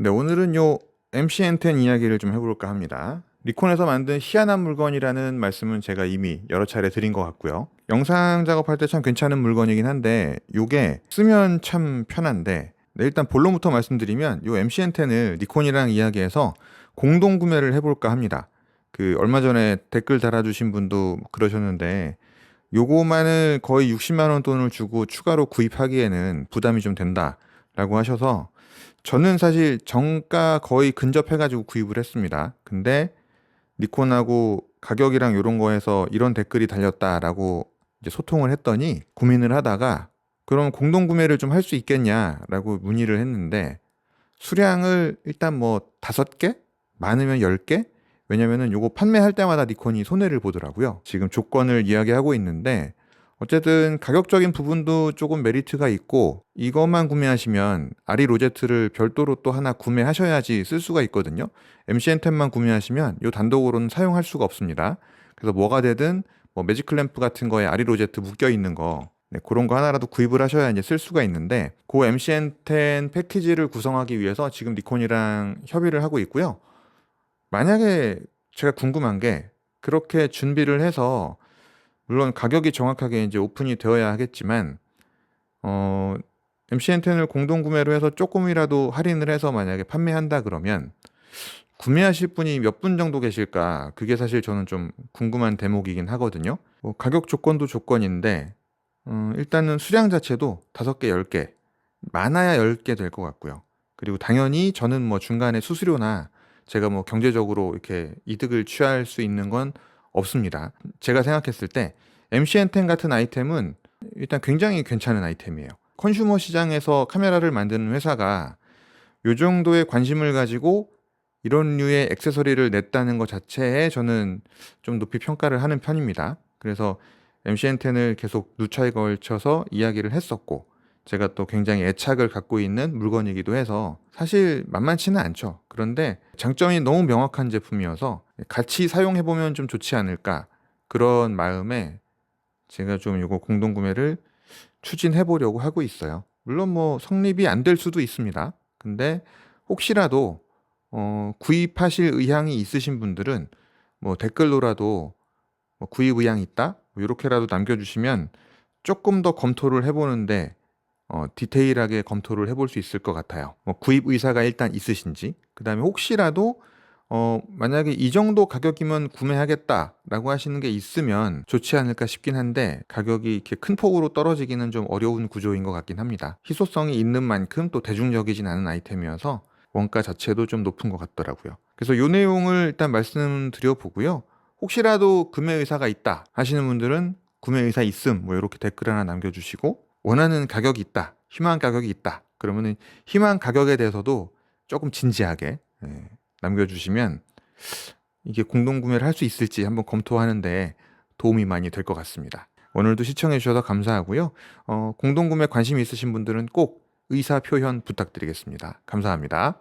네, 오늘은 요 MC-N10 이야기를 좀 해볼까 합니다. 리콘에서 만든 희한한 물건이라는 말씀은 제가 이미 여러 차례 드린 것 같고요. 영상 작업할 때 참 괜찮은 물건이긴 한데 요게 쓰면 참 편한데 네, 일단 본론부터 말씀드리면 요 MC-N10을 니콘이랑 이야기해서 공동 구매를 해볼까 합니다. 그 얼마 전에 댓글 달아주신 분도 그러셨는데 요거만을 거의 60만 원 돈을 주고 추가로 구입하기에는 부담이 좀 된다 라고 하셔서 저는 사실 정가 거의 근접해가지고 구입을 했습니다. 근데 니콘하고 가격이랑 이런 거에서 이런 댓글이 달렸다라고 이제 소통을 했더니 고민을 하다가 그럼 공동 구매를 좀 할 수 있겠냐라고 문의를 했는데 수량을 일단 뭐 다섯 개 많으면 열 개 왜냐면은 요거 판매할 때마다 니콘이 손해를 보더라고요. 지금 조건을 이야기하고 있는데 어쨌든 가격적인 부분도 조금 메리트가 있고 이것만 구매하시면 아리 로제트를 별도로 또 하나 구매하셔야지 쓸 수가 있거든요. MCN10만 구매하시면 요 단독으로는 사용할 수가 없습니다. 그래서 뭐가 되든 뭐 매직 클램프 같은 거에 아리 로제트 묶여 있는 거 네, 그런 거 하나라도 구입을 하셔야 이제 쓸 수가 있는데 그 MCN10 패키지를 구성하기 위해서 지금 니콘이랑 협의를 하고 있고요. 만약에 제가 궁금한 게 그렇게 준비를 해서 물론 가격이 정확하게 이제 오픈이 되어야 하겠지만 어 MCN10을 공동 구매로 해서 조금이라도 할인을 해서 만약에 판매한다 그러면 구매하실 분이 몇 분 정도 계실까? 그게 사실 저는 좀 궁금한 대목이긴 하거든요. 뭐 가격 조건도 조건인데 음, 일단은 수량 자체도 다섯 개, 열개 많아야 열개될 것 같고요. 그리고 당연히 저는 뭐 중간에 수수료나 제가 뭐 경제적으로 이렇게 이득을 취할 수 있는 건 없습니다. 제가 생각했을 때 MCN10 같은 아이템은 일단 굉장히 괜찮은 아이템이에요. 컨슈머 시장에서 카메라를 만드는 회사가 요 정도의 관심을 가지고 이런 류의 액세서리를 냈다는 것 자체에 저는 좀 높이 평가를 하는 편입니다. 그래서 MCN10을 계속 누차에 걸쳐서 이야기를 했었고 제가 또 굉장히 애착을 갖고 있는 물건이기도 해서 사실 만만치는 않죠. 그런데 장점이 너무 명확한 제품이어서 같이 사용해 보면 좀 좋지 않을까 그런 마음에 제가 좀 이거 공동 구매를 추진해 보려고 하고 있어요. 물론 뭐 성립이 안 될 수도 있습니다. 근데 혹시라도 어, 구입하실 의향이 있으신 분들은 뭐 댓글로라도 뭐 구입 의향 있다 뭐 이렇게라도 남겨주시면 조금 더 검토를 해보는데 어, 디테일하게 검토를 해볼 수 있을 것 같아요. 뭐 구입 의사가 일단 있으신지, 그 다음에 혹시라도 어, 만약에 이 정도 가격이면 구매하겠다라고 하시는 게 있으면 좋지 않을까 싶긴 한데 가격이 이렇게 큰 폭으로 떨어지기는 좀 어려운 구조인 것 같긴 합니다. 희소성이 있는 만큼 또 대중적이진 않은 아이템이어서 원가 자체도 좀 높은 것 같더라고요. 그래서 이 내용을 일단 말씀드려 보고요. 혹시라도 구매 의사가 있다 하시는 분들은 구매 의사 있음 뭐 이렇게 댓글 하나 남겨주시고 원하는 가격이 있다 희망 가격이 있다 그러면은 희망 가격에 대해서도 조금 진지하게 예, 남겨주시면 이게 공동 구매를 할 수 있을지 한번 검토하는데 도움이 많이 될 것 같습니다. 오늘도 시청해 주셔서 감사하고요. 어, 공동 구매 관심 있으신 분들은 꼭 의사 표현 부탁드리겠습니다. 감사합니다.